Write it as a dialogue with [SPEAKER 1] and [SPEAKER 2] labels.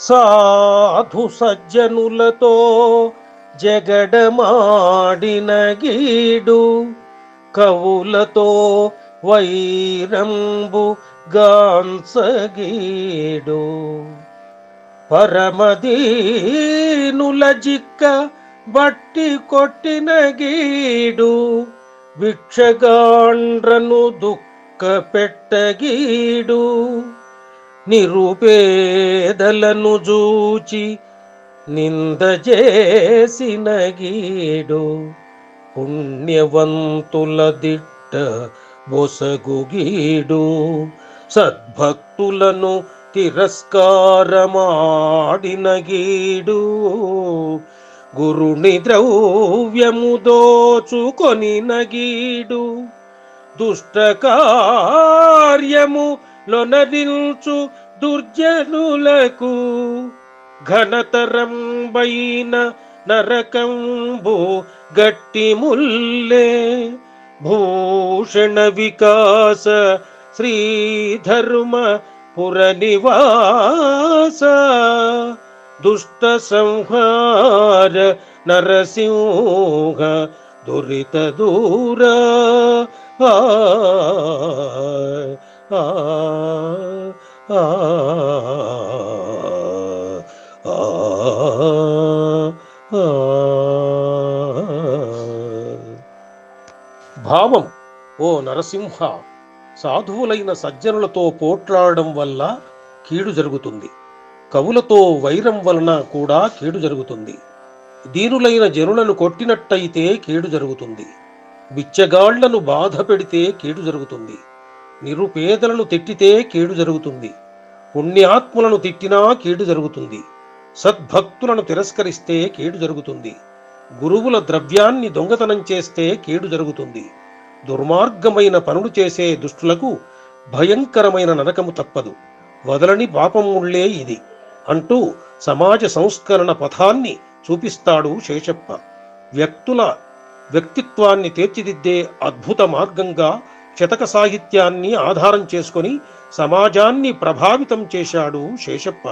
[SPEAKER 1] సాధు సజ్జనులతో జగడమాడిన గీడు కవులతో వైరంబు గాంసగీడు పరమదీనుల జిక్క బట్టి కొట్టిన గీడు భిక్షగాండ్రను దుఃఖ పెట్టగీడు నిరుపేదలను జూచి నింద చేసిన గీడు పుణ్యవంతుల దిట్ట బొసగుగీడు సద్భక్తులను తిరస్కారమాడిన గీడు గురుని ద్రవ్యము దోచుకొని నగీడు దుష్ట కార్యము లొనరించు దుర్జనులకు ఘనతరం బైన నరకంబు గట్టి ముల్లే భూషణ వికాస శ్రీధర్మ పురనివాస దుష్ట సంహార నరసింహ దురిత దూర ఆ, ఆ. భావం ఓ నరసింహ సాధువులైన సజ్జనులతో పోట్లాడడం వల్ల కీడు జరుగుతుంది. కవులతో వైరం వలన కూడా కీడు జరుగుతుంది. దీనులైన జనులను కొట్టినట్టయితే కీడు జరుగుతుంది. బిచ్చగాళ్ళను బాధ పెడితే కీడు జరుగుతుంది. నిరుపేదలను తిట్టితే కీడు జరుగుతుంది. పుణ్యాత్ములను తిట్టినా కీడు జరుగుతుంది. సద్భక్తులను తిరస్కరిస్తే కీడు జరుగుతుంది. గురువుల ద్రవ్యాన్ని దొంగతనం చేస్తే కీడు జరుగుతుంది. దుర్మార్గమైన పనులు చేసే దుష్టులకు భయంకరమైన నరకము తప్పదు. వదలని పాపముళ్ళే ఇది. అంటూ సమాజ సంస్కరణ పథాన్ని చూపిస్తాడు శేషప్ప. వ్యక్తుల వ్యక్తిత్వాన్ని తీర్చిదిద్దే అద్భుత మార్గంగా శతక సాహిత్యాన్ని ఆధారం చేసుకొని సమాజాన్ని ప్రభావితం చేశాడు శేషప్ప.